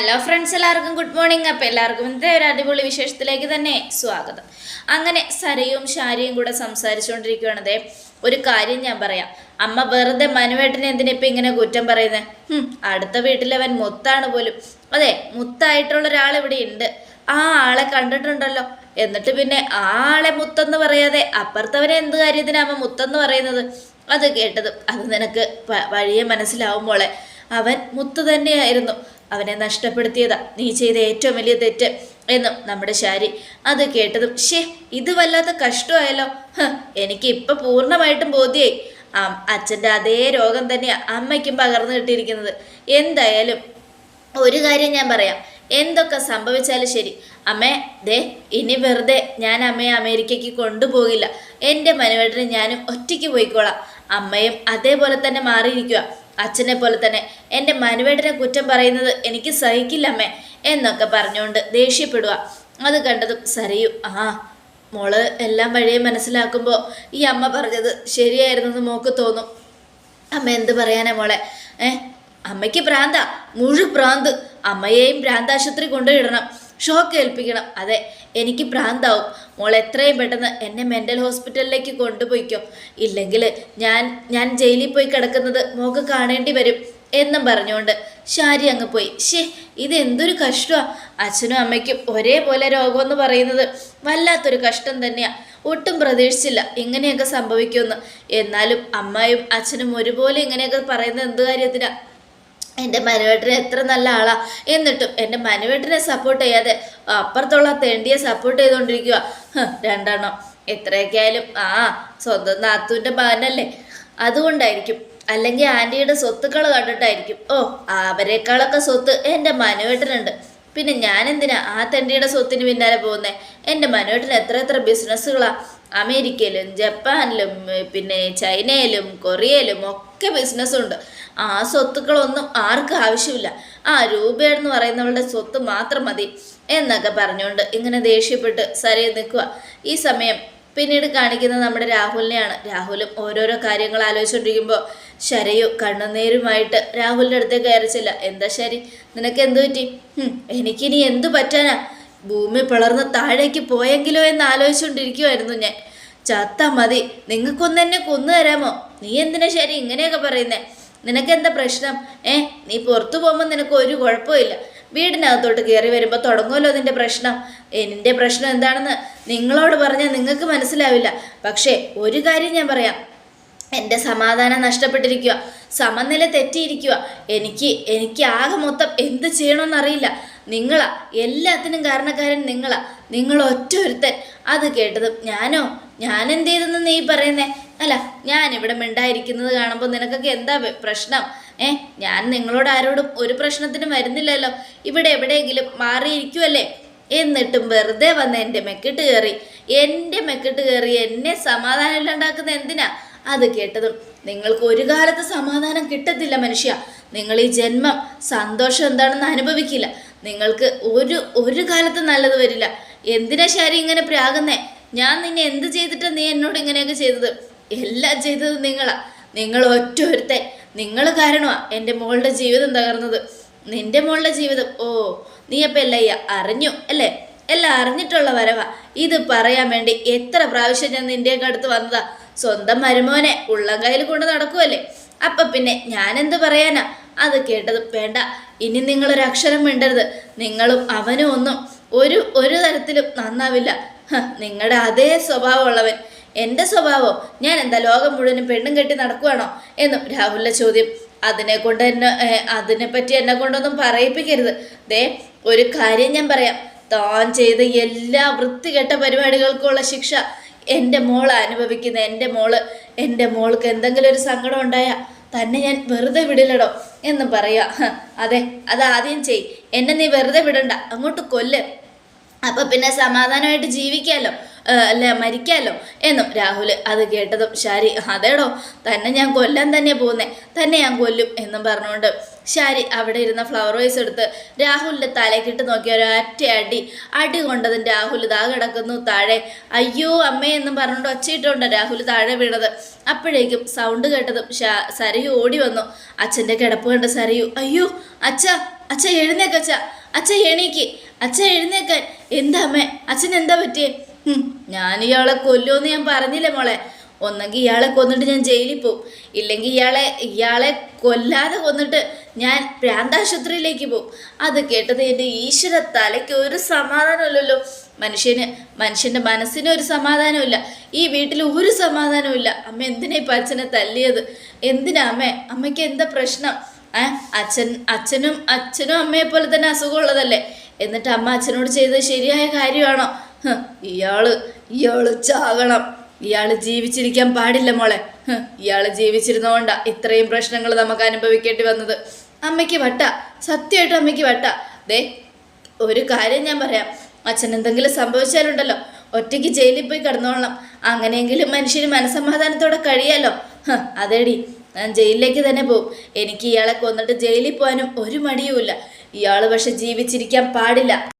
Hello friends എല്ലാവർക്കും good morning അപ്പം എല്ലാവർക്കും ഇന്നത്തെ ഒരു അടിപൊളി വിശേഷത്തിലേക്ക് തന്നെ സ്വാഗതം. അങ്ങനെ സരയും ഷാരിയും കൂടെ സംസാരിച്ചുകൊണ്ടിരിക്കുകയാണതേ. ഒരു കാര്യം ഞാൻ പറയാം. അമ്മ വെറുതെ മനുവേട്ടനെ എന്തിനാ ഇപ്പം ഇങ്ങനെ കുറ്റം പറയുന്നത് അടുത്ത വീട്ടിലവൻ മുത്താണ് പോലും. അതെ മുത്തായിട്ടുള്ള ഒരാൾ ഇവിടെ ഉണ്ട്. ആ ആളെ കണ്ടിട്ടുണ്ടല്ലോ. എന്നിട്ട് പിന്നെ ആ ആളെ മുത്തെന്ന് പറയാതെ അപ്പുറത്തവനെ എന്ത് കാര്യത്തിനാ അമ്മ മുത്തെന്ന് പറയുന്നത്? അത് കേട്ടത് അത് നിനക്ക് വഴിയെ മനസ്സിലാവും മോളെ. അവൻ മുത്ത് തന്നെയായിരുന്നു. അവനെ നഷ്ടപ്പെടുത്തിയതാ. നീ ചെയ്ത ഏറ്റവും വലിയ തെറ്റ് എന്നും നമ്മുടെ ശാരി അത് കേട്ടതും ഷേ ഇത് വല്ലാത്ത കഷ്ടമായല്ലോ. എനിക്ക് ഇപ്പൊ പൂർണമായിട്ടും ബോധ്യായി. അച്ഛന്റെ അതേ രോഗം തന്നെയാ അമ്മയ്ക്കും പകർന്നു കിട്ടിയിരിക്കുന്നത്. എന്തായാലും ഒരു കാര്യം ഞാൻ പറയാം. എന്തൊക്കെ സംഭവിച്ചാലും ശരി. അമ്മേ ദേ ഇനി വെറുതെ ഞാൻ അമ്മയെ അമേരിക്കയ്ക്ക് കൊണ്ടുപോകില്ല. എന്റെ മനുവേട്ടന് ഞാനും ഒറ്റയ്ക്ക് പോയിക്കോളാം. അമ്മയും അതേപോലെ തന്നെ മാറിയിരിക്കുക അച്ഛനെ പോലെ തന്നെ എന്റെ മനുവേട്ടനെ കുറ്റം പറയുന്നത് എനിക്ക് സഹിക്കില്ലമ്മേ എന്നൊക്കെ പറഞ്ഞുകൊണ്ട് ദേഷ്യപ്പെടുക അത് കണ്ടതും സരയു ആ മോൾ എല്ലാം വഴിയെ മനസ്സിലാക്കുമ്പോൾ ഈ അമ്മ പറഞ്ഞത് ശരിയായിരുന്നെന്ന് മോക്ക് തോന്നും. അമ്മ എന്ത് പറയാനാ മോളെ? ഏ അമ്മയ്ക്ക് പ്രാന്താ മുഴു പ്രാന്ത് അമ്മയെയും പ്രാന്താശുപത്രി കൊണ്ടുവിടണം. ഷോക്ക് ഏൽപ്പിക്കണം അതെ എനിക്ക് ഭ്രാന്താവും. മോൾ എത്രയും പെട്ടെന്ന് എന്നെ മെന്റൽ ഹോസ്പിറ്റലിലേക്ക് കൊണ്ടുപോയിക്കോ. ഇല്ലെങ്കിൽ ഞാൻ ഞാൻ ജയിലിൽ പോയി കിടക്കുന്നത് മോക്ക് കാണേണ്ടി വരും എന്നും പറഞ്ഞുകൊണ്ട് ശാരി അങ്ങ് പോയി. ഷേ ഇത് എന്തൊരു കഷ്ടമാണ് അച്ഛനും അമ്മയ്ക്കും ഒരേപോലെ രോഗമെന്ന് പറയുന്നത് വല്ലാത്തൊരു കഷ്ടം തന്നെയാണ് ഒട്ടും പ്രതീക്ഷിച്ചില്ല ഇങ്ങനെയൊക്കെ സംഭവിക്കുമെന്ന്. എന്നാലും അമ്മയും അച്ഛനും ഒരുപോലെ ഇങ്ങനെയൊക്കെ പറയുന്നത് എന്ത് കാര്യത്തിനാ? എന്റെ മനുവേട്ടന് എത്ര നല്ല ആളാ. എന്നിട്ടും എന്റെ മനുവേട്ടനെ സപ്പോർട്ട് ചെയ്യാതെ അപ്പുറത്തുള്ള തെണ്ടിയെ സപ്പോർട്ട് ചെയ്തുകൊണ്ടിരിക്കുക രണ്ടെണ്ണം. എത്രയൊക്കെ ആയാലും ആ സ്വന്തം നാത്തുവിന്റെ മകനല്ലേ? അതുകൊണ്ടായിരിക്കും. അല്ലെങ്കിൽ ആന്റിയുടെ സ്വത്തുക്കൾ കണ്ടിട്ടായിരിക്കും. ഓ അവരെക്കാളൊക്കെ സ്വത്ത് എന്റെ മനുവേട്ടനുണ്ട്. പിന്നെ ഞാൻ എന്തിനാ ആ തെണ്ടിയുടെ സ്വത്തിന് പിന്നാലെ പോകുന്നത് എന്റെ മനുവേട്ടന് എത്ര എത്ര ബിസിനസ്സുകളാണ് അമേരിക്കയിലും ജപ്പാനിലും പിന്നെ ചൈനയിലും കൊറിയയിലും ഒക്കെ ബിസിനസ്സുണ്ട്. ആ സ്വത്തുക്കളൊന്നും ആർക്കും ആവശ്യമില്ല. ആ രൂപയെന്ന് പറയുന്നവളുടെ സ്വത്ത് മാത്രം മതി എന്നൊക്കെ പറഞ്ഞുകൊണ്ട് ഇങ്ങനെ ദേഷ്യപ്പെട്ട് സരയിൽ നിൽക്കുക. ഈ സമയം പിന്നീട് കാണിക്കുന്നത് നമ്മുടെ രാഹുലിനെയാണ്. രാഹുലും ഓരോരോ കാര്യങ്ങൾ ആലോചിച്ചുകൊണ്ടിരിക്കുമ്പോൾ ശരയു കണ്ണുനീരുമായിട്ട് രാഹുലിന്റെ അടുത്തേക്ക് കയറിച്ചില്ല എന്താ ശരി? നിനക്ക് എന്തു പറ്റി? എനിക്കിനി എന്തു പറ്റാനാ? ഭൂമി പിളർന്ന് താഴേക്ക് പോയെങ്കിലോ എന്ന് ആലോചിച്ചുകൊണ്ടിരിക്കുമായിരുന്നു ഞാൻ. ചത്ത മതി. നിങ്ങൾക്കൊന്നെന്നെ കൊന്നു തരാമോ? നീ എന്തിനാ ശരി ഇങ്ങനെയൊക്കെ പറയുന്നേ? നിനക്കെന്താ പ്രശ്നം? ഏ നീ പുറത്തു പോകുമ്പോൾ നിനക്ക് ഒരു കുഴപ്പമില്ല വീടിനകത്തോട്ട് കയറി വരുമ്പോൾ തുടങ്ങുമല്ലോ അതിന്റെ പ്രശ്നം. എന്റെ പ്രശ്നം എന്താണെന്ന് നിങ്ങളോട് പറഞ്ഞാൽ നിങ്ങൾക്ക് മനസ്സിലാവില്ല. പക്ഷേ ഒരു കാര്യം ഞാൻ പറയാം. എന്റെ സമാധാനം നഷ്ടപ്പെട്ടിരിക്കുക സമനില തെറ്റിയിരിക്കുക എനിക്ക് എനിക്ക് ആകെ മൊത്തം എന്ത് ചെയ്യണമെന്നറിയില്ല നിങ്ങളാ എല്ലാത്തിനും കാരണക്കാരൻ നിങ്ങളാ. നിങ്ങൾ ഒറ്റ ഒരുത്തൻ. അത് കേട്ടതും ഞാനോ? ഞാൻ എന്ത് ചെയ്തെന്ന് നീ പറയുന്നേ? അല്ല ഞാൻ ഇവിടെ മിണ്ടായിരിക്കുന്നത് കാണുമ്പോൾ നിനക്കൊക്കെ എന്താ പ്രശ്നം? ഏ ഞാൻ നിങ്ങളോട് ആരോടും ഒരു പ്രശ്നത്തിനും വരുന്നില്ലല്ലോ. ഇവിടെ എവിടെയെങ്കിലും മാറിയിരിക്കുമല്ലേ എന്നിട്ടും വെറുതെ വന്ന് എന്റെ മെക്കിട്ട് കയറി എന്റെ മെക്കിട്ട് കയറി എന്നെ സമാധാനം ഇല്ലാണ്ടാക്കുന്ന എന്തിനാ? അത് കേട്ടതും നിങ്ങൾക്ക് ഒരു കാലത്ത് സമാധാനം കിട്ടത്തില്ല മനുഷ്യ. നിങ്ങൾ ഈ ജന്മം സന്തോഷം എന്താണെന്ന് അനുഭവിക്കില്ല. നിങ്ങൾക്ക് ഒരു ഒരു കാലത്ത് നല്ലത് വരില്ല. എന്തിനാ ശരി ഇങ്ങനെ പ്രാകുന്നേ? ഞാൻ നിന്നെ എന്ത് ചെയ്തിട്ട് നീ എന്നോട് ഇങ്ങനെയൊക്കെ ചെയ്തത്? എല്ലാം ചെയ്തത് നിങ്ങളാ. നിങ്ങൾ ഒറ്റ ഒരുത്തൻ നിങ്ങൾ കാരണമാ എന്റെ മോളുടെ ജീവിതം തകർന്നത്. നിന്റെ മോളുടെ ജീവിതം ഓ നീ അപ്പം എല്ലാം അറിഞ്ഞു അല്ലേ? എല്ലാം അറിഞ്ഞിട്ടുള്ള വരവാ. ഇത് പറയാൻ വേണ്ടി എത്ര പ്രാവശ്യം ഞാൻ നിന്റെയൊക്കെ അടുത്ത് വന്നതാ. സ്വന്തം മരുമോനെ ഉള്ളം കയ്യിൽ കൊണ്ട് നടക്കുമല്ലേ അപ്പൊ പിന്നെ ഞാനെന്ത് പറയാനാ? അത് കേട്ടത് വേണ്ട. ഇനി നിങ്ങളൊരു അക്ഷരം നിങ്ങളും അവനും ഒന്നും ഒരു ഒരു തരത്തിലും നന്നാവില്ല. നിങ്ങളുടെ അതേ സ്വഭാവമുള്ളവൻ. എന്റെ സ്വഭാവം ഞാൻ എന്താ ലോകം മുഴുവനും പെണ്ണും കെട്ടി നടക്കുവാണോ എന്നും രാഹുലിന്റെ ചോദ്യം. അതിനെ കൊണ്ട് എന്നെ അതിനെപ്പറ്റി എന്നെ കൊണ്ടൊന്നും പറയിപ്പിക്കരുത്. ദേ ഒരു കാര്യം ഞാൻ പറയാം. താൻ ചെയ്ത എല്ലാ വൃത്തികെട്ട പരിപാടികൾക്കുള്ള ശിക്ഷ എന്റെ മോൾ അനുഭവിക്കുന്ന എന്റെ മോൾ. എന്റെ മോൾക്ക് എന്തെങ്കിലും ഒരു സങ്കടം ഉണ്ടായാൽ തന്നെ ഞാൻ വെറുതെ വിടില്ലടോ എന്ന് പറയുക അതെ അത് ആദ്യം ചെയ്. എന്നെ നീ വെറുതെ വിടണ്ട. അങ്ങോട്ട് കൊല്ല്. അപ്പം പിന്നെ സമാധാനമായിട്ട് ജീവിക്കാലോ. ഏ, അല്ല? മരിക്കാലോ? എന്നും രാഹുൽ അത് കേട്ടതും ശാരി അതേടോ തന്നെ ഞാൻ കൊല്ലാൻ തന്നെ പോകുന്നേ തന്നെ ഞാൻ കൊല്ലും എന്നും പറഞ്ഞുകൊണ്ട് ശാരി അവിടെ ഇരുന്ന ഫ്ലവർ വൈസ് എടുത്ത് രാഹുലിന്റെ തലക്കിട്ട് നോക്കിയ ഒരൊറ്റ അടി അടി കൊണ്ടതും രാഹുൽ ഇതാ കിടക്കുന്നു താഴെ. അയ്യോ അമ്മേ എന്നും പറഞ്ഞുകൊണ്ട് ഒച്ചയിട്ടുണ്ടോ രാഹുൽ താഴെ വീണത്. അപ്പോഴേക്കും സൗണ്ട് കേട്ടതും സരയു ഓടി വന്നു. അച്ഛന്റെ കിടപ്പ് കണ്ട സരയു അയ്യോ അച്ഛ അച്ഛ എഴുന്നേക്കച്ച അച്ഛ എണീക്ക് അച്ഛ എഴുന്നേക്കാൻ എന്താ അമ്മേ അച്ഛൻ എന്താ പറ്റിയേ? ഞാൻ ഇയാളെ കൊല്ലുമെന്ന് ഞാൻ പറഞ്ഞില്ലേ മോളെ. ഒന്നെങ്കിൽ ഇയാളെ കൊന്നിട്ട് ഞാൻ ജയിലിൽ പോവും. ഇല്ലെങ്കിൽ ഇയാളെ ഇയാളെ കൊല്ലാതെ കൊന്നിട്ട് ഞാൻ പ്രാന്താശുപത്രിയിലേക്ക് പോവും. അത് കേട്ടത് എന്റെ ഈശ്വര തലയ്ക്ക് ഒരു സമാധാനമില്ലല്ലോ. മനുഷ്യന് മനുഷ്യന്റെ മനസ്സിന് ഒരു സമാധാനമില്ല. ഈ വീട്ടിൽ ഒരു സമാധാനമില്ല. അമ്മ എന്തിനാ ഇപ്പം അച്ഛനെ തല്ലിയത്? എന്തിനാ അമ്മേ? അമ്മയ്ക്ക് എന്താ പ്രശ്നം? അച്ഛൻ അച്ഛനും അച്ഛനും അമ്മയെ പോലെ തന്നെ അസുഖമുള്ളതല്ലേ? എന്നിട്ട് അമ്മ അച്ഛനോട് ചെയ്തത് ശരിയായ കാര്യമാണോ? ഇയാൾ ഇയാൾ ചാകണം. ഇയാൾ ജീവിച്ചിരിക്കാൻ പാടില്ല മോളെ. ഇയാൾ ജീവിച്ചിരുന്നോണ്ടാ ഇത്രയും പ്രശ്നങ്ങൾ നമുക്ക് അനുഭവിക്കേണ്ടി വന്നത്. അമ്മയ്ക്ക് വട്ട സത്യമായിട്ട് അമ്മയ്ക്ക് വട്ട. ദേ ഒരു കാര്യം ഞാൻ പറയാം. അച്ഛൻ എന്തെങ്കിലും സംഭവിച്ചാലുണ്ടല്ലോ. ഒറ്റയ്ക്ക് ജയിലിൽ പോയി കിടന്നോളണം. അങ്ങനെയെങ്കിലും മനുഷ്യന് മനസമാധാനത്തോടെ കഴിയാലോ. അതേടി. ഞാൻ ജയിലിലേക്ക് തന്നെ പോവും. എനിക്ക് ഇയാളെ കൊന്നിട്ട് ജയിലിൽ പോകാനും ഒരു മടിയുമില്ല. ഇയാൾ പക്ഷെ ജീവിച്ചിരിക്കാൻ പാടില്ല.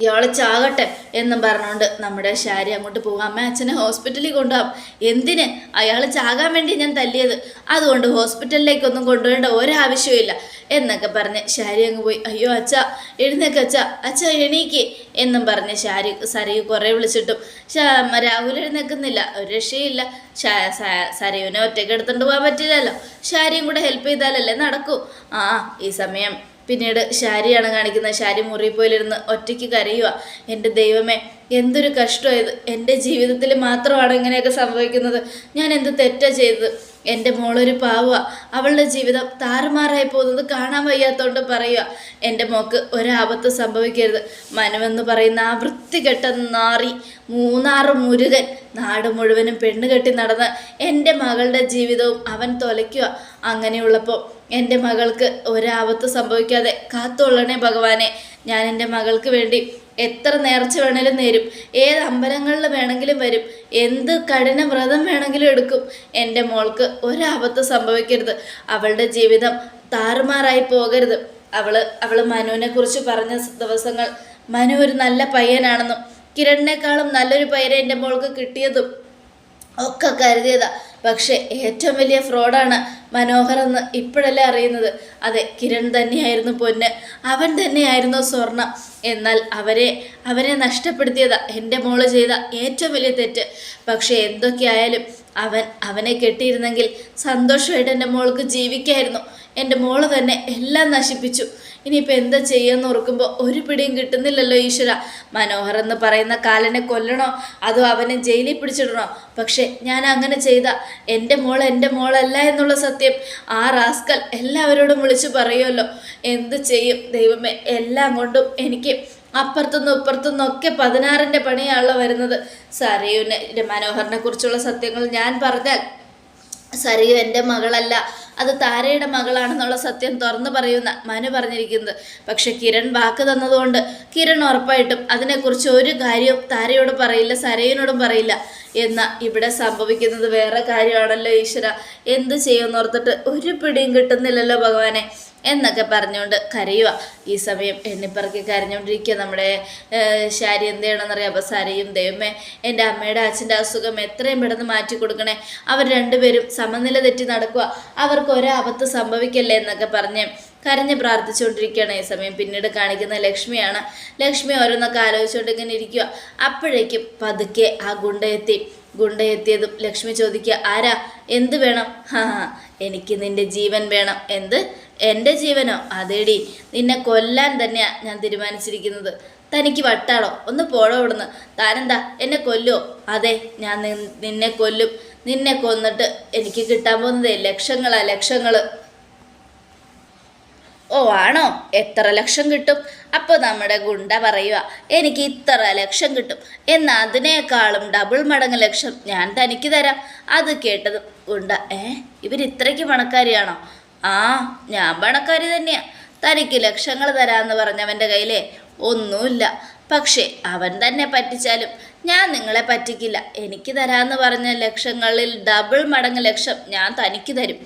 ഇയാളെ ചാകട്ടെ എന്നും പറഞ്ഞുകൊണ്ട് നമ്മുടെ ശാരി അങ്ങോട്ട് പോകാം. അമ്മ അച്ഛനെ ഹോസ്പിറ്റലിൽ കൊണ്ടുപോകാം. എന്തിന്? അയാൾ ചാകാൻ വേണ്ടി ഞാൻ തല്ലിയത്. അതുകൊണ്ട് ഹോസ്പിറ്റലിലേക്കൊന്നും കൊണ്ടുപോകേണ്ട ഒരാവശ്യമില്ല എന്നൊക്കെ പറഞ്ഞ് ശാരി അങ്ങ് പോയി. അയ്യോ അച്ഛ എഴുന്നേക്ക് അച്ഛ. അച്ഛ എണീക്ക് എന്നും പറഞ്ഞ് ശാരി സരയു കുറേ വിളിച്ചിട്ടും. രാഹുൽ എഴുന്നേക്കുന്നില്ല. ഒരു രക്ഷയില്ല സരയുവിനെ ഒറ്റയ്ക്ക് എടുത്തുകൊണ്ട് പോകാൻ പറ്റില്ലല്ലോ. ശാരിയും കൂടെ ഹെൽപ്പ് ചെയ്താലല്ലേ നടക്കൂ. ആ ഈ സമയം പിന്നീട് ശാരിയാണ് കാണിക്കുന്നത്. ശാരി മുറിയിൽ പോയിലിരുന്ന് ഒറ്റയ്ക്ക് കരയുക എന്റെ ദൈവമേ എന്തൊരു കഷ്ടമായത് എന്റെ ജീവിതത്തിൽ മാത്രമാണ് ഇങ്ങനെയൊക്കെ സംഭവിക്കുന്നത്. ഞാൻ എന്ത് തെറ്റാ ചെയ്തത്? എന്റെ മോളൊരു പാവുക അവളുടെ ജീവിതം താറുമാറായി പോകുന്നത് കാണാൻ വയ്യാത്തോണ്ട് പറയുക എന്റെ മോക്ക് ഒരാപത്ത് സംഭവിക്കരുത്. മനുവെന്ന് പറയുന്ന ആ വൃത്തികെട്ട നാറി മൂന്നാറ് മുരുകൻ നാട് മുഴുവനും പെണ്ണ് കെട്ടി നടന്ന് എന്റെ മകളുടെ ജീവിതവും അവൻ തൊലയ്ക്കുക അങ്ങനെയുള്ളപ്പോൾ എന്റെ മകൾക്ക് ഒരാപത്ത് സംഭവിക്കാതെ കാത്തുകൊള്ളണേ ഭഗവാനെ. ഞാൻ എന്റെ മകൾക്ക് വേണ്ടി എത്ര നേർച്ച വേണേലും നേരും. ഏത് അമ്പലങ്ങളിൽ വേണമെങ്കിലും വരും. എന്ത് കഠിന വ്രതം വേണമെങ്കിലും എടുക്കും. എന്റെ മോൾക്ക് ഒരാപത്ത് സംഭവിക്കരുത്. അവളുടെ ജീവിതം താറുമാറായി പോകരുത്. അവൾ അവൾ മനുവിനെ കുറിച്ച് പറഞ്ഞ ദിവസങ്ങൾ മനു ഒരു നല്ല പയ്യനാണെന്നും കിരണിനേക്കാളും നല്ലൊരു പയ്യനെ എന്റെ മോൾക്ക് കിട്ടിയതും ഒക്കെ കരുതിയതാ. പക്ഷേ ഏറ്റവും വലിയ ഫ്രോഡാണ് മനോഹർ എന്ന് ഇപ്പോഴല്ലേ അറിയുന്നത്. അതെ കിരൺ തന്നെയായിരുന്നു പൊന്ന്. അവൻ തന്നെയായിരുന്നു സ്വർണം. എന്നാൽ അവരെ അവനെ നഷ്ടപ്പെടുത്തിയതാ എന്റെ മോൾ ചെയ്ത ഏറ്റവും വലിയ തെറ്റ്. പക്ഷേ എന്തൊക്കെയായാലും അവൻ അവനെ കെട്ടിയിരുന്നെങ്കിൽ സന്തോഷമായിട്ട് എന്റെ മോൾക്ക് ജീവിക്കായിരുന്നു. എന്റെ മോൾ തന്നെ എല്ലാം നശിപ്പിച്ചു. ഇനിയിപ്പോൾ എന്താ ചെയ്യുമെന്ന് ഓർക്കുമ്പോൾ ഒരു പിടിയും കിട്ടുന്നില്ലല്ലോ ഈശ്വര. മനോഹർ എന്ന് പറയുന്ന കാലനെ കൊല്ലണോ? അതോ അവനെ ജയിലിൽ പിടിച്ചിടണോ? പക്ഷേ ഞാൻ അങ്ങനെ ചെയ്ത എന്റെ മോൾ എന്റെ മോളല്ല എന്നുള്ള സത്യം ആ റാസ്കൽ എല്ലാവരോടും വിളിച്ചു പറയുമല്ലോ. എന്ത് ചെയ്യും? ദൈവമേ എല്ലാം കൊണ്ടും എനിക്ക് അപ്പുറത്തുനിന്നും ഇപ്പുറത്തുനിന്നും ഒക്കെ പതിനാറിന്റെ പണിയാണല്ലോ വരുന്നത്. സരയുവിനെ മനോഹറിനെ കുറിച്ചുള്ള സത്യങ്ങൾ ഞാൻ പറഞ്ഞാൽ സരിയു എന്റെ മകളല്ല. അത് താരയുടെ മകളാണെന്നുള്ള സത്യം തുറന്നു പറയുന്ന മനു പറഞ്ഞിരിക്കുന്നത്. പക്ഷെ കിരൺ വാക്ക് തന്നതുകൊണ്ട് കിരൺ ഉറപ്പായിട്ടും അതിനെക്കുറിച്ച് ഒരു കാര്യവും താരയോട് പറയില്ല സരയുനോടും പറയില്ല. എന്ന ഇവിടെ സംഭവിക്കുന്നത് വേറെ കാര്യമാണല്ലോ ഈശ്വര. എന്ത് ചെയ്യുമെന്ന് ഓർത്തിട്ട് ഒരു പിടിയും കിട്ടുന്നില്ലല്ലോ ഭഗവാനെ. എന്നൊക്കെ പറഞ്ഞുകൊണ്ട് കരയുക. ഈ സമയം എണ്ണിപ്പറക്കി കരഞ്ഞുകൊണ്ടിരിക്കുക. നമ്മുടെ ശാരി എന്ത് ചെയ്യണമെന്നറിയാം അപ്പോൾ സരയും ദൈവമേ എന്റെ അമ്മയുടെ അച്ഛന്റെ അസുഖം എത്രയും പെട്ടെന്ന് മാറ്റി കൊടുക്കണേ. അവർ രണ്ടുപേരും സമനില തെറ്റി നടക്കുക. അവർക്ക് ഒരാപത്ത് സംഭവിക്കല്ലേ എന്നൊക്കെ പറഞ്ഞ് കരഞ്ഞ് പ്രാർത്ഥിച്ചുകൊണ്ടിരിക്കുകയാണ് ഈ സമയം. പിന്നീട് കാണിക്കുന്ന ലക്ഷ്മിയാണ്. ലക്ഷ്മി ഓരോന്നൊക്കെ ആലോചിച്ചുകൊണ്ട് ഇങ്ങനെ ഇരിക്കുക. അപ്പോഴേക്കും പതുക്കെ ആ ഗുണ്ട എത്തി ഗുണ്ട എത്തിയതും ലക്ഷ്മി ചോദിക്കുക ആരാ? എന്ത് വേണം? ഹാ എനിക്ക് നിന്റെ ജീവൻ വേണം. എന്ത്? എന്റെ ജീവനോ? അതേടി നിന്നെ കൊല്ലാൻ തന്നെയാ ഞാൻ തീരുമാനിച്ചിരിക്കുന്നത്. തനിക്ക് വട്ടാളോ? ഒന്ന് പോടോ ഇവിടുന്ന് താനെന്താ? എന്നെ കൊല്ലോ അതെ ഞാൻ നിന്നെ കൊല്ലും. നിന്നെ കൊന്നിട്ട് എനിക്ക് കിട്ടാൻ പോകുന്നതേ ലക്ഷങ്ങളാ ലക്ഷങ്ങൾ. ഓ ആണോ? എത്ര ലക്ഷം കിട്ടും? അപ്പോൾ നമ്മുടെ ഗുണ്ട പറയുക എനിക്ക് ഇത്ര ലക്ഷം കിട്ടും. എന്നാൽ അതിനേക്കാളും ഡബിൾ മടങ്ങ് ലക്ഷം ഞാൻ തനിക്ക് തരാം. അത് കേട്ടത് ഗുണ്ട ഏ ഇവർ ഇത്രയ്ക്ക് പണക്കാരിയാണോ? ആ ഞാൻ പണക്കാരി തന്നെയാ. തനിക്ക് ലക്ഷങ്ങൾ തരാമെന്ന് പറഞ്ഞവന്റെ കയ്യിലേ ഒന്നുമില്ല. പക്ഷേ അവൻ തന്നെ പറ്റിച്ചാലും ഞാൻ നിങ്ങളെ പറ്റിക്കില്ല. എനിക്ക് തരാമെന്ന് പറഞ്ഞ ലക്ഷങ്ങളിൽ ഡബിൾ മടങ്ങ് ലക്ഷം ഞാൻ തനിക്ക് തരും.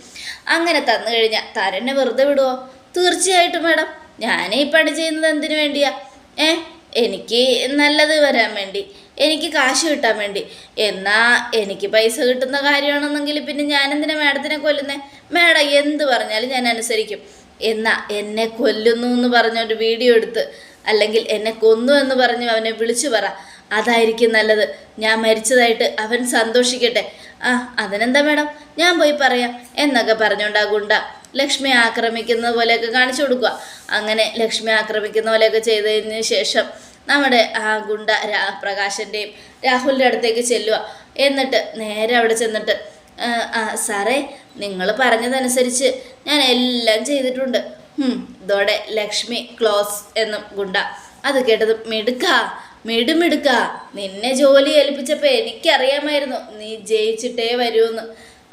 അങ്ങനെ തന്നു കഴിഞ്ഞാൽ തരനെ വെറുതെ വിടുവോ? തീർച്ചയായിട്ടും മാഡം. ഞാൻ ഈ പണി ചെയ്യുന്നത് എന്തിനു വേണ്ടിയാ? ഏ എനിക്ക് നല്ലത് വരാൻ വേണ്ടി എനിക്ക് കാശ് കിട്ടാൻ വേണ്ടി. എന്നാ എനിക്ക് പൈസ കിട്ടുന്ന കാര്യമാണെന്നെങ്കിൽ പിന്നെ ഞാൻ എന്തിനാ മാഡത്തിനെ കൊല്ലുന്നേ? മാഡം എന്ത് പറഞ്ഞാലും ഞാൻ അനുസരിക്കും. എന്നാ എന്നെ കൊല്ലുന്നു എന്ന് പറഞ്ഞൊരു വീഡിയോ എടുത്ത് അല്ലെങ്കിൽ എന്നെ കൊന്നു എന്ന് പറഞ്ഞ് അവനെ വിളിച്ചു പറ. അതായിരിക്കും നല്ലത്. ഞാൻ മരിച്ചതായിട്ട് അവൻ സന്തോഷിക്കട്ടെ. ആ അതിനെന്താ മാഡം? ഞാൻ പോയി പറയാം. എന്നൊക്കെ പറഞ്ഞുകൊണ്ട് ലക്ഷ്മി ആക്രമിക്കുന്നത് പോലെയൊക്കെ കാണിച്ചു കൊടുക്കുക. അങ്ങനെ ലക്ഷ്മി ആക്രമിക്കുന്ന പോലെയൊക്കെ ചെയ്തതിന് ശേഷം നമ്മുടെ ആ ഗുണ്ട രാ പ്രകാശന്റെയും രാഹുലിന്റെ അടുത്തേക്ക് ചെല്ലുക. എന്നിട്ട് നേരെ അവിടെ ചെന്നിട്ട് "ആ, ആ സാറേ നിങ്ങൾ പറഞ്ഞതനുസരിച്ച് ഞാൻ എല്ലാം ചെയ്തിട്ടുണ്ട്. ഇതോടെ ലക്ഷ്മി ക്ലോസ് എന്നും ഗുണ്ട. അത് കേട്ടത് മിടുക്ക മിടുമിടുക്ക. നിന്നെ ജോലി ഏൽപ്പിച്ചപ്പോൾ എനിക്കറിയാമായിരുന്നു നീ ജയിച്ചിട്ടേ വരുമെന്ന്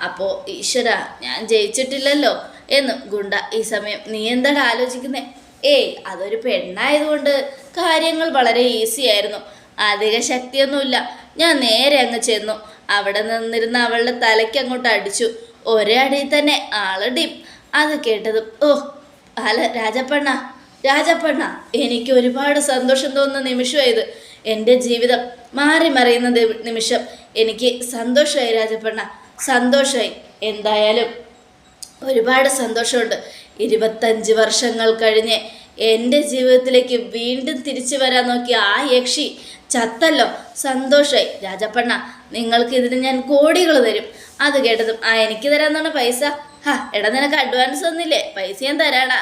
അപ്പോൾ ഈശ്വര ഞാൻ ജയിച്ചിട്ടില്ലല്ലോ. എന്നും ഗുണ്ട ഈ സമയം നീ എന്താണ് ആലോചിക്കുന്നേ? ഏയ് അതൊരു പെണ്ണായതുകൊണ്ട് കാര്യങ്ങൾ വളരെ ഈസി ആയിരുന്നു. അധിക ശക്തിയൊന്നുമില്ല. ഞാൻ നേരെ അങ്ങ് ചെന്നു. അവിടെ നിന്നിരുന്ന അവളുടെ തലയ്ക്ക് അങ്ങോട്ട് അടിച്ചു. ഒരേ അടിയിൽ തന്നെ ആൾ അത് കേട്ടതും ഓ അല രാജപ്പണ്ണ രാജപ്പണ്ണ എനിക്ക് ഒരുപാട് സന്തോഷം തോന്നുന്ന നിമിഷമായത് എന്റെ ജീവിതം മാറി മറിയുന്ന നിമിഷം. എനിക്ക് സന്തോഷമായി രാജപ്പണ്ണ. സന്തോഷമായി എന്തായാലും ഒരുപാട് സന്തോഷമുണ്ട്. ഇരുപത്തഞ്ച് വർഷങ്ങൾ കഴിഞ്ഞ് എന്റെ ജീവിതത്തിലേക്ക് വീണ്ടും തിരിച്ചു വരാൻ നോക്കിയ ആ യക്ഷി ചത്തല്ലോ. സന്തോഷമായി രാജപ്പണ്ണ നിങ്ങൾക്ക് ഇതിന് ഞാൻ കോടികൾ തരും. അത് കേട്ടതും ആ എനിക്ക് തരാന്നാണ് പൈസ. ഹാ എടാ നിനക്ക് അഡ്വാൻസ് ഒന്നില്ലേ പൈസ ഞാൻ തരാടാ.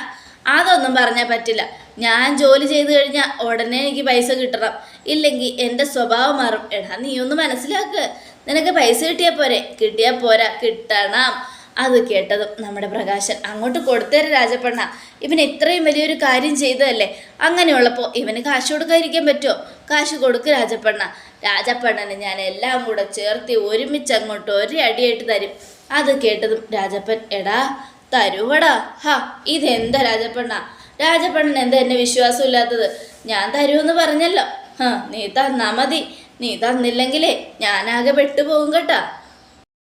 അതൊന്നും പറഞ്ഞാൽ പറ്റില്ല. ഞാൻ ജോലി ചെയ്ത് കഴിഞ്ഞാൽ ഉടനെ എനിക്ക് പൈസ കിട്ടണം. ഇല്ലെങ്കിൽ എന്റെ സ്വഭാവം മാറും. എടാ നീ ഒന്ന് മനസ്സിലാക്ക്. നിനക്ക് പൈസ കിട്ടിയാൽ പോരെ. കിട്ടിയാൽ പോരാ. കിട്ടണം. അത് കേട്ടതും നമ്മുടെ പ്രകാശൻ അങ്ങോട്ട് കൊടുത്തേരെ രാജപ്പണ്ണ. ഇവൻ ഇത്രയും വലിയൊരു കാര്യം ചെയ്തതല്ലേ? അങ്ങനെയുള്ളപ്പോൾ ഇവന് കാശ് കൊടുക്കാതിരിക്കാൻ പറ്റുമോ കാശ് കൊടുക്ക് രാജപ്പണ്ണ. രാജപ്പണ്ണന് ഞാൻ എല്ലാം കൂടെ ചേർത്തി ഒരുമിച്ച് അങ്ങോട്ട് ഒരു അടിയായിട്ട് തരും. അത് കേട്ടതും രാജപ്പൻ എടാ തരുവടാ? ഹാ ഇതെന്താ രാജപ്പണ്ണ? രാജപ്പണ്ണൻ എന്താ എന്നെ വിശ്വാസമില്ലാത്തത്? ഞാൻ തരുമെന്ന് പറഞ്ഞല്ലോ. ഹാ നീ തന്നാ മതി. നീ തന്നില്ലെങ്കിലേ ഞാനാകെ പെട്ടുപോകും കേട്ടാ.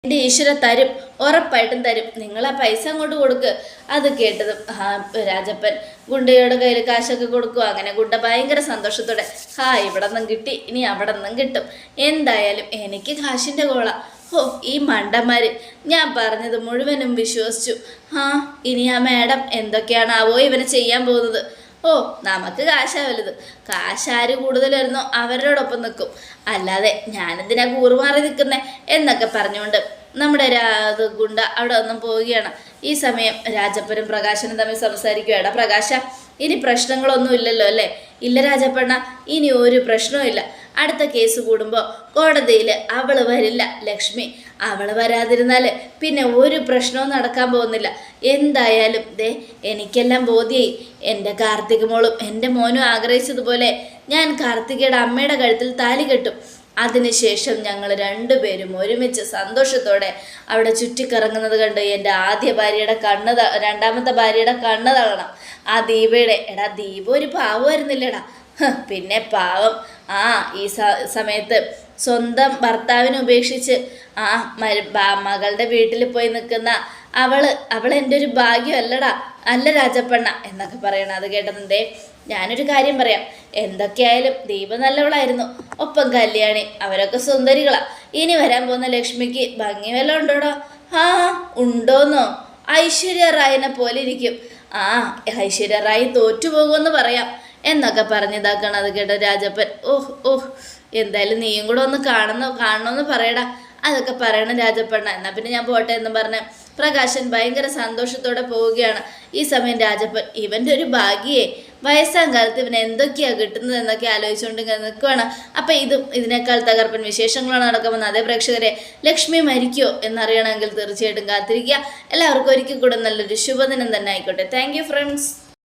എന്റെ ഈശ്വര തരും. ഉറപ്പായിട്ടും തരും. നിങ്ങൾ ആ പൈസ അങ്ങോട്ട് കൊടുക്ക്. അത് കേട്ടതും ആ രാജപ്പൻ. ഗുണ്ടയുടെ കയ്യിൽ കാശൊക്കെ കൊടുക്കും. അങ്ങനെ ഗുണ്ട ഭയങ്കര സന്തോഷത്തോടെ ഹാ ഇവിടെ നിന്നും കിട്ടി. ഇനി അവിടെ നിന്നും കിട്ടും. എന്തായാലും എനിക്ക് കാശിന്റെ കോള. ഓ ഈ മണ്ടന്മാര്. ഞാൻ പറഞ്ഞത് മുഴുവനും വിശ്വസിച്ചു. ആ ഇനി ആ മാഡം എന്തൊക്കെയാണാവോ ഇവനെ ചെയ്യാൻ പോകുന്നത്. ഓ നമുക്ക് കാശാ വലുത് കൂടുതൽ വരുന്നോ അവരോടൊപ്പം നിൽക്കും. അല്ലാതെ ഞാനെന്തിനാ കൂറുമാറി നിൽക്കുന്നേ എന്നൊക്കെ പറഞ്ഞുകൊണ്ട് നമ്മുടെ രാഗുണ്ട ഗുണ്ട അവിടെ ഒന്നും പോവുകയാണ്. ഈ സമയം രാജപ്പനും പ്രകാശനും തമ്മിൽ സംസാരിക്കുകയാണ്. പ്രകാശ ഇനി പ്രശ്നങ്ങളൊന്നും ഇല്ലല്ലോ അല്ലേ? ഇല്ല രാജപ്പണ്ണ ഇനി ഒരു പ്രശ്നവും അടുത്ത കേസ് കൂടുമ്പോൾ കോടതിയിൽ അവൾ വരില്ല. ലക്ഷ്മി അവൾ വരാതിരുന്നാൽ പിന്നെ ഒരു പ്രശ്നവും നടക്കാൻ പോകുന്നില്ല. എന്തായാലും ദേ എനിക്കെല്ലാം ബോധ്യായി. എന്റെ കാർത്തിക മോളും എന്റെ മോനും ആഗ്രഹിച്ചതുപോലെ ഞാൻ കാർത്തികയുടെ അമ്മയുടെ കഴുത്തിൽ താലി കെട്ടും. അതിനുശേഷം ഞങ്ങൾ രണ്ടുപേരും ഒരുമിച്ച് സന്തോഷത്തോടെ അവിടെ ചുറ്റിക്കറങ്ങുന്നത് കണ്ട് എന്റെ ആദ്യ ഭാര്യയുടെ കണ്ണ് രണ്ടാമത്തെ ഭാര്യയുടെ കണ്ണ് തള്ളണം. ആ ദീപയുടെ എടാ ദീപ ഒരു പാവമായിരുന്നില്ലടാ. പിന്നെ പാവം. ആ ഈ സമയത്ത് സ്വന്തം ഭർത്താവിനെ ഉപേക്ഷിച്ച് ആ മകളുടെ വീട്ടിൽ പോയി നിൽക്കുന്ന അവൾ അവൾ എന്റെ ഒരു ഭാഗ്യമല്ലടാ. അല്ല രാജപ്പണ്ണ എന്നൊക്കെ പറയണം അത് കേട്ടതിന്റെ ഞാനൊരു കാര്യം പറയാം. എന്തൊക്കെയായാലും ദീപ നല്ലവളായിരുന്നു. ഒപ്പം കല്യാണി അവരൊക്കെ സുന്ദരികളാ. ഇനി വരാൻ പോകുന്ന ലക്ഷ്മിക്ക് ഭംഗി വല്ലതും ഉണ്ടോടോ? ആ ഉണ്ടോന്നോ? ഐശ്വര്യ റായിനെ പോലെ ഇരിക്കും. ആ ഐശ്വര്യ റായി തോറ്റുപോകുമെന്ന് പറയാം. എന്നൊക്കെ പറഞ്ഞിതാക്കണം അത് കേട്ട രാജപ്പൻ. ഓഹ് ഓഹ് എന്തായാലും നീയും കൂടെ ഒന്ന് കാണുന്നു കാണണമെന്ന് പറയടാ. അതൊക്കെ പറയണം രാജപ്പണ്ണ. എന്നാൽ പിന്നെ ഞാൻ പോട്ടെ എന്ന് പറഞ്ഞ പ്രകാശൻ ഭയങ്കര സന്തോഷത്തോടെ പോവുകയാണ്. ഈ സമയം രാജപ്പൻ ഇവന്റെ ഒരു ഭാഗ്യേ. വയസ്സാം കാലത്ത് ഇവന് എന്തൊക്കെയാണ് കിട്ടുന്നത് എന്നൊക്കെ ആലോചിച്ചുകൊണ്ട് ഇങ്ങനെ നിൽക്കുവാണ് അപ്പം ഇതും ഇതിനേക്കാൾ തകർപ്പൻ വിശേഷങ്ങളാണ് നടക്കുമെന്ന് അതേ പ്രേക്ഷകരെ ലക്ഷ്മി മരിക്കോ എന്നറിയണമെങ്കിൽ തീർച്ചയായിട്ടും കാത്തിരിക്കുക. എല്ലാവർക്കും ഒരിക്കൽ കൂടെ നല്ലൊരു ശുഭദിനം തന്നെ ആയിക്കോട്ടെ. Thank friends